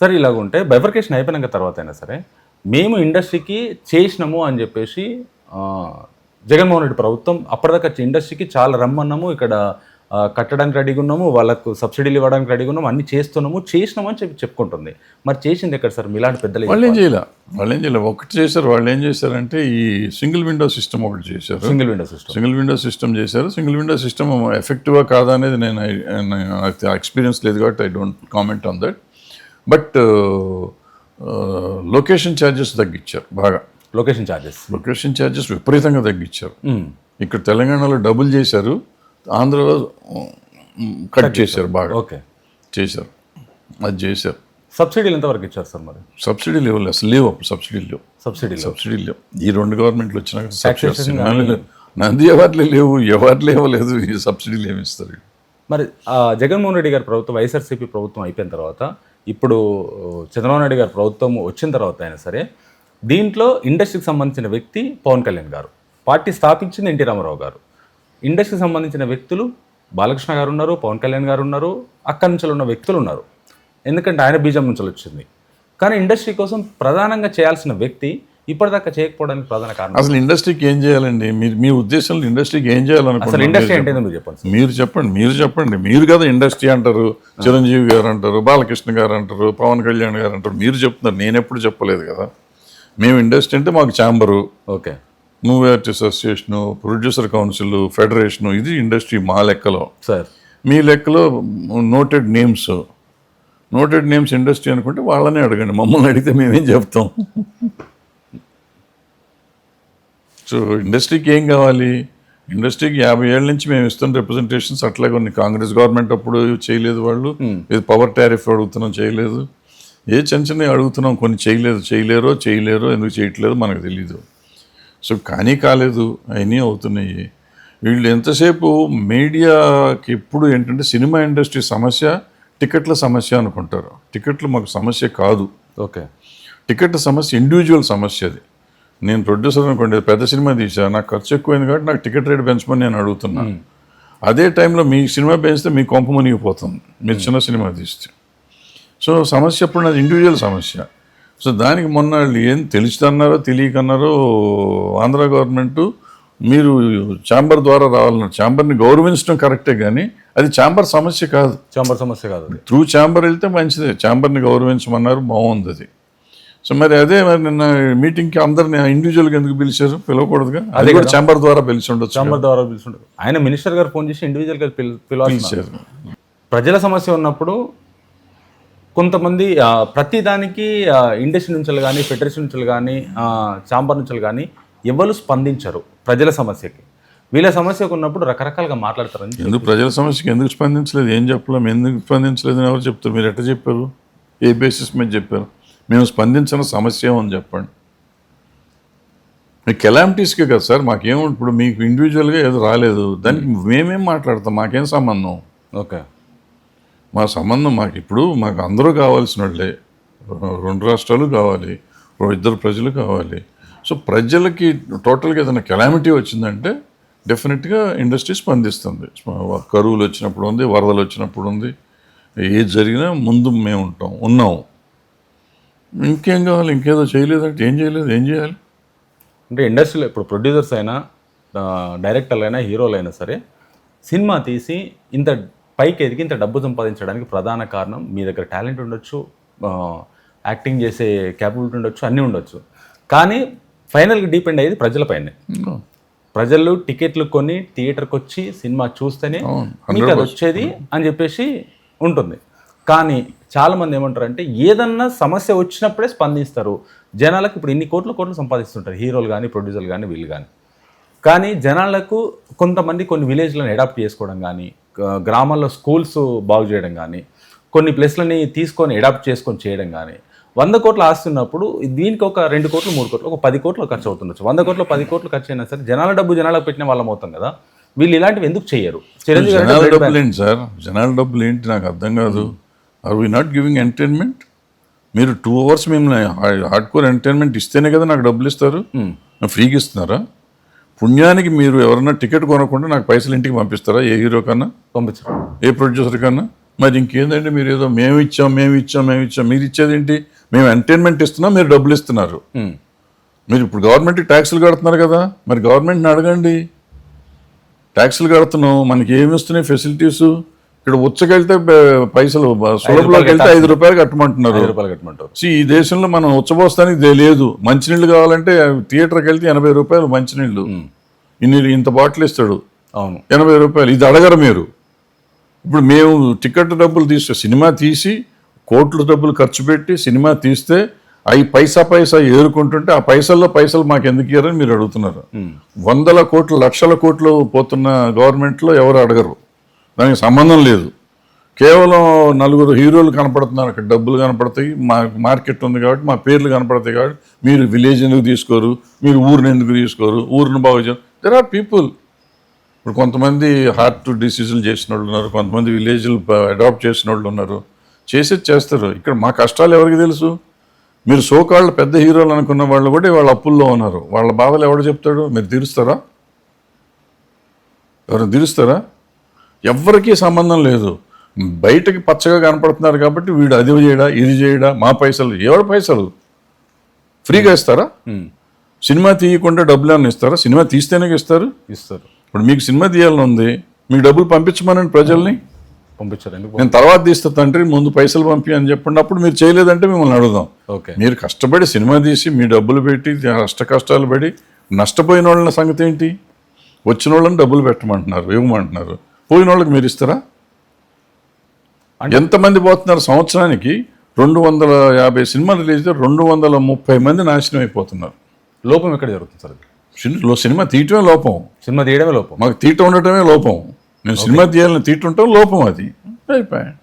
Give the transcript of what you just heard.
సరే ఇలాగ ఉంటే బైఫర్కేషన్ అయిపోయినాక తర్వాత అయినా సరే మేము ఇండస్ట్రీకి చేసినాము అని చెప్పేసి జగన్మోహన్ రెడ్డి ప్రభుత్వం అప్పటిదాకా ఇండస్ట్రీకి చాలా రమ్మన్నాము ఇక్కడ కట్టడానికి రెడీగా ఉన్నాము వాళ్ళకు సబ్సిడీలు ఇవ్వడానికి రెడీగా ఉన్నాము అన్ని చేస్తున్నాము చేసినాము అని చెప్పి చెప్పుకుంటుంది. మరి చేసింది ఎక్కడ సార్? మీలాంటి పెద్దలు వాళ్ళు ఏం చేయలే వాళ్ళు ఏం చేయలే ఒకటి చేశారు వాళ్ళు ఏం చేశారంటే ఈ సింగిల్ విండో సిస్టమ్ ఒకటి చేశారు. Single window system. Single window system చేశారు. సింగిల్ విండో సిస్టమ్ ఎఫెక్టివా కాదా అనేది నేను ఎక్స్పీరియన్స్ లేదు కాబట్టి I don't comment on that but location charges తగ్గించారు బాగా. లొకేషన్ ఛార్జెస్ లొకేషన్ ఛార్జెస్ విపరీతంగా తగ్గించారు ఇక్కడ తెలంగాణలో డబుల్ చేశారు ఆంధ్రలో కట్ చేశారు. బాగా. ఓకే. చేశారు. అది చేశారు. సబ్సిడీలు ఎంతవరకు ఇచ్చారు సార్ మరి? సబ్సిడీ లేవు అసలు లేవు అప్పుడు సబ్సిడీలు లేవు. సబ్సిడీలు సబ్సిడీ లేవు. ఈ రెండు గవర్నమెంట్లు వచ్చినాక. నంది అవార్డులే లేవు అవార్డులు ఇవ్వలేదు ఈ సబ్సిడీలు ఏమి ఇస్తారు? మరి జగన్మోహన్ రెడ్డి గారి ప్రభుత్వం వైఎస్ఆర్సీపీ ప్రభుత్వం అయిపోయిన తర్వాత ఇప్పుడు చంద్రబాబు నాయుడు గారు ప్రభుత్వం వచ్చిన తర్వాత అయినా సరే దీంట్లో ఇండస్ట్రీకి సంబంధించిన వ్యక్తి పవన్ కళ్యాణ్ గారు పార్టీ స్థాపించింది ఎన్టీ రామారావు గారు. ఇండస్ట్రీకి సంబంధించిన వ్యక్తులు బాలకృష్ణ గారు ఉన్నారు పవన్ కళ్యాణ్ గారు ఉన్నారు అక్కడి నుంచి ఉన్న వ్యక్తులు ఉన్నారు. ఎందుకంటే ఆయన బీజం నుంచి వచ్చింది. కానీ ఇండస్ట్రీ కోసం ప్రధానంగా చేయాల్సిన వ్యక్తి ఇప్పటిదాకా చేయకపోవడానికి ప్రధాన కారణం. అసలు ఇండస్ట్రీకి ఏం చేయాలండి? మీరు మీ ఉద్దేశంలో ఇండస్ట్రీకి ఏం చేయాలనుకుంటున్నారు? ఇండస్ట్రీ అంటే మీరు చెప్పండి. మీరు చెప్పండి మీరు చెప్పండి. మీరు కదా ఇండస్ట్రీ అంటారు చిరంజీవి గారు అంటారు బాలకృష్ణ గారు అంటారు పవన్ కళ్యాణ్ గారు అంటారు. మీరు చెప్తున్నారు నేను ఎప్పుడు చెప్పలేదు కదా. మేము ఇండస్ట్రీ అంటే మాకు chamber. Okay. Movie artist association producer council federation ఇది ఇండస్ట్రీ మా లెక్కలో. సార్. మీ లెక్కలో noted names. Noted names industry అనుకుంటే వాళ్ళనే అడగండి మమ్మల్ని అడిగితే మేమేం చెప్తాం? సో ఇండస్ట్రీకి ఏం కావాలి? ఇండస్ట్రీకి యాభై ఏళ్ళ నుంచి మేము ఇస్తున్న రిప్రజెంటేషన్స్ అట్లా కొన్ని. కాంగ్రెస్ గవర్నమెంట్ అప్పుడు చేయలేదు వాళ్ళు. ఇది పవర్ టారిఫ్ అడుగుతున్నాం చేయలేదు. ఏ చిన్న చిన్నవి అడుగుతున్నాం కొన్ని చేయలేదు. చేయలేరో చేయలేరో ఎందుకు చేయట్లేదు మనకు తెలీదు. సో కానీ కాలేదు అవన్నీ అవుతున్నాయి. వీళ్ళు ఎంతసేపు మీడియాకి ఎప్పుడు ఏంటంటే సినిమా ఇండస్ట్రీ సమస్య టికెట్ల సమస్య అనుకుంటారు. టికెట్లు మాకు సమస్య కాదు. ఓకే. టికెట్ సమస్య ఇండివిజువల్ సమస్య అది. నేను ప్రొడ్యూసర్ అనుకోండి పెద్ద సినిమా తీసా నాకు ఖర్చు ఎక్కువైంది కాబట్టి నాకు టికెట్ రేట్ పెంచమని నేను అడుగుతున్నాను అదే టైంలో మీ సినిమా పెంచితే మీ కొంప మునిగిపోతుంది మీరు చిన్న సినిమా తీస్తే. సో సమస్య అప్పుడు నాది ఇండివిజువల్ సమస్య. సో దానికి మొన్న వాళ్ళు ఏం తెలుసుదన్నారో తెలియకన్నారో ఆంధ్ర గవర్నమెంట్ మీరు ఛాంబర్ ద్వారా రావాలన్నారు ఛాంబర్ని గౌరవించడం కరెక్టే కానీ అది ఛాంబర్ సమస్య కాదు. చాంబర్ సమస్య కాదు త్రూ ఛాంబర్ వెళ్తే మంచిదే ఛాంబర్ని గౌరవించమన్నారు బాగుంది అది. సో మరి అదే మరి నిన్న మీటింగ్కి అందరిని ఇండివిజువల్గా ఎందుకు పిలిచారు? పిలవకూడదుగా? అది కూడా ఛాంబర్ ద్వారా పిలిచి ఉండొచ్చు చాంబర్ ద్వారా పిలుచుంటారు ఆయన మినిస్టర్ గారు ఫోన్ చేసి ఇండివిజువల్గా పిల్ పిలవాలి పిలిచారు. ప్రజల సమస్య ఉన్నప్పుడు కొంతమంది ప్రతి దానికి ఇండస్ట్రీ నుంచి కానీ ఫెడరేషన్ నుంచి కానీ చాంబర్ నుంచి కానీ ఎవరు స్పందించరు ప్రజల సమస్యకి. వీళ్ళ సమస్యకు ఉన్నప్పుడు రకరకాలుగా మాట్లాడతారని ఎందుకు ప్రజల సమస్యకి ఎందుకు స్పందించలేదు? ఏం చెప్పలేము ఎందుకు స్పందించలేదు అని ఎవరు చెప్తారు? మీరు ఎట్లా చెప్పారు? ఏ బేసిస్ మీద చెప్పారు? మేము స్పందించిన సమస్య ఏమని చెప్పండి. మీకు కెలామిటీస్కే కదా సార్ మాకేం ఇప్పుడు మీకు ఇండివిజువల్గా ఏదో రాలేదు. దానికి మేమేం మాట్లాడతాం? మాకేం సంబంధం? ఓకే. మా సంబంధం మాకు ఇప్పుడు మాకు అందరూ కావాల్సిన వాళ్ళే రెండు రాష్ట్రాలు కావాలి ఇద్దరు ప్రజలు కావాలి. సో ప్రజలకి టోటల్గా ఏదైనా కెలామిటీ వచ్చిందంటే డెఫినెట్గా ఇండస్ట్రీ స్పందిస్తుంది. కరువులు వచ్చినప్పుడు ఉంది వరదలు వచ్చినప్పుడు ఉంది. ఏది జరిగినా ముందు మేము ఉంటాం ఉన్నాం. ఇంకేం కావాలి? ఇంకేదో చేయలేదంటే ఏం చేయలేదు? ఏం చేయాలి? అంటే ఇండస్ట్రీలో ఇప్పుడు ప్రొడ్యూసర్స్ అయినా డైరెక్టర్లు అయినా హీరోలు అయినా సరే సినిమా తీసి ఇంత పైకి ఎదిగి ఇంత డబ్బు సంపాదించడానికి ప్రధాన కారణం మీ దగ్గర టాలెంట్ ఉండొచ్చు యాక్టింగ్ చేసే క్యాపబిలిటీ ఉండొచ్చు అన్నీ ఉండొచ్చు. కానీ ఫైనల్గా డిపెండ్ అయ్యేది ప్రజలపైనే ప్రజలు టికెట్లు కొని థియేటర్కి వచ్చి సినిమా చూస్తేనే మీకు అది వచ్చేది అని చెప్పేసి ఉంటుంది. కానీ చాలామంది ఏమంటారంటే ఏదన్నా సమస్య వచ్చినప్పుడే స్పందిస్తారు. జనాలకు ఇప్పుడు ఇన్ని కోట్ల కోట్లు సంపాదిస్తుంటారు. హీరోలు కానీ ప్రొడ్యూసర్లు కానీ వీళ్ళు కానీ కానీ జనాలకు కొంతమంది కొన్ని విలేజ్లను అడాప్ట్ చేసుకోవడం కానీ గ్రామాల్లో స్కూల్స్ బాగు చేయడం కానీ కొన్ని ప్లేస్లని తీసుకొని అడాప్ట్ చేసుకొని చేయడం కానీ వంద కోట్లు ఆస్తున్నప్పుడు దీనికి ఒక రెండు కోట్లు మూడు కోట్లు ఒక పది కోట్లు ఖర్చు అవుతుండొచ్చు. వంద కోట్లు పది కోట్లు ఖర్చు అయినా సరే జనాల డబ్బు జనాలకు పెట్టిన వాళ్ళం అవుతాం కదా. వీళ్ళు ఇలాంటివి ఎందుకు చేయరు? జనాల డబ్బులు ఏంటి సార్? జనాల డబ్బులు ఏంటి? నాకు అర్థం కాదు. Are we not giving entertainment మీరు టూ అవర్స్ మేము హార్డ్ కోర్ ఎంటర్టైన్మెంట్ ఇస్తేనే కదా నాకు డబ్బులు ఇస్తారు. ఫ్రీగా ఇస్తున్నారా? పుణ్యానికి మీరు ఎవరన్నా టికెట్ కొనకుండా నాకు పైసలు ఇంటికి పంపిస్తారా? ఏ హీరో కన్నా? పంపించరు ఏ ప్రొడ్యూసర్ కన్నా? మరి ఇంకేందంటే మీరు ఏదో మేము ఇచ్చాం మేము ఇచ్చాం మేము ఇచ్చాం మీరు ఇచ్చేది ఏంటి? మేము ఎంటర్టైన్మెంట్ ఇస్తున్నాం మీరు డబ్బులు ఇస్తున్నారు. ఉమ్. మీరు ఇప్పుడు గవర్నమెంట్కి ట్యాక్సులు కడుతున్నారు కదా మరి గవర్నమెంట్ని అడగండి. ట్యాక్సులు కడుతున్నాం మనకి ఏమి వస్తున్నాయి? ఫెసిలిటీస్ ఇక్కడ ఉచ్చకెళ్తే పైసలు సులభలోకి వెళ్తే ఐదు రూపాయలు కట్టమంటున్నారు. రూపాయలు కట్టమంటారు. ఈ దేశంలో మనం ఉచ్చబోస్తానికి లేదు. మంచినీళ్ళు కావాలంటే థియేటర్కి వెళ్తే ఎనభై రూపాయలు మంచినీళ్ళు. ఇన్ని ఇంత బాటిల్ ఇస్తాడు. అవును. ఎనభై రూపాయలు. ఇది అడగరు మీరు. ఇప్పుడు మేము టికెట్ డబ్బులు తీస్తే సినిమా తీసి కోట్ల డబ్బులు ఖర్చు పెట్టి సినిమా తీస్తే అవి పైసా పైసా ఏరుకుంటుంటే ఆ పైసల్లో పైసలు మాకు ఎందుకు ఇయ్యారని మీరు అడుగుతున్నారు. వందల కోట్లు లక్షల కోట్లు పోతున్న గవర్నమెంట్లో ఎవరు అడగరు. దానికి సంబంధం లేదు. కేవలం నలుగురు హీరోలు కనపడుతున్నారు. అక్కడ డబ్బులు కనపడతాయి. మా మార్కెట్ ఉంది కాబట్టి మా పేర్లు కనపడతాయి కాబట్టి మీరు విలేజ్ ఎందుకు తీసుకోరు? మీరు ఊరిని ఎందుకు తీసుకోరు? ఊరిని బాగు చేయరు దెర్ ఆర్ పీపుల్ ఇప్పుడు కొంతమంది హార్ట్ డిసీజులు చేసిన వాళ్ళు ఉన్నారు. కొంతమంది విలేజ్లు అడాప్ట్ చేసిన వాళ్ళు ఉన్నారు. చేసేది చేస్తారు. ఇక్కడ మా కష్టాలు ఎవరికి తెలుసు? మీరు సోకాళ్ళ పెద్ద హీరోలు అనుకున్న వాళ్ళు కూడా వాళ్ళ అప్పుల్లో ఉన్నారు. వాళ్ళ బాధలు ఎవడు చెప్తాడు? మీరు తీరుస్తారా? ఎవరు తీరుస్తారా? ఎవ్వరికీ సంబంధం లేదు. బయటకి పచ్చగా కనపడుతున్నారు కాబట్టి వీడు అది చేయడా ఇది చేయడా మా పైసలు ఎవరి పైసలు? ఫ్రీగా ఇస్తారా? ఉమ్. సినిమా తీయకుండా డబ్బులు ఏమైనా ఇస్తారా? సినిమా తీస్తేనే ఇస్తారు? ఇస్తారు. ఇప్పుడు మీకు సినిమా తీయాలని ఉంది మీకు డబ్బులు పంపించమనండి ప్రజల్ని. పంపించారు ఎందుకు నేను తర్వాత తీస్తా తండ్రి ముందు పైసలు పంపి అని చెప్పండి అప్పుడు మీరు చేయలేదంటే మిమ్మల్ని అడుగుదాం. ఓకే. మీరు కష్టపడి సినిమా తీసి మీ డబ్బులు పెట్టి కష్ట కష్టాలు పడి నష్టపోయిన వాళ్ళ సంగతి ఏంటి? వచ్చిన వాళ్ళని డబ్బులు పెట్టమంటున్నారు ఇవ్వమంటున్నారు. పోయిన వాళ్ళకి మీరు ఇస్తారా? ఎంతమంది పోతున్నారు సంవత్సరానికి? రెండు వందల యాభై సినిమాలు రిలీజ్ అయితే రెండు వందల ముప్పై మంది నాశనం అయిపోతున్నారు. లోపం ఎక్కడ జరుగుతుంది సార్ సినిమా సినిమా తీయటమే లోపం. సినిమా తీయడమే లోపం. మాకు తీట ఉండటమే లోపం. నేను సినిమా తీయాలని తీట ఉండటం లోపం అది. అయిపోయాయి.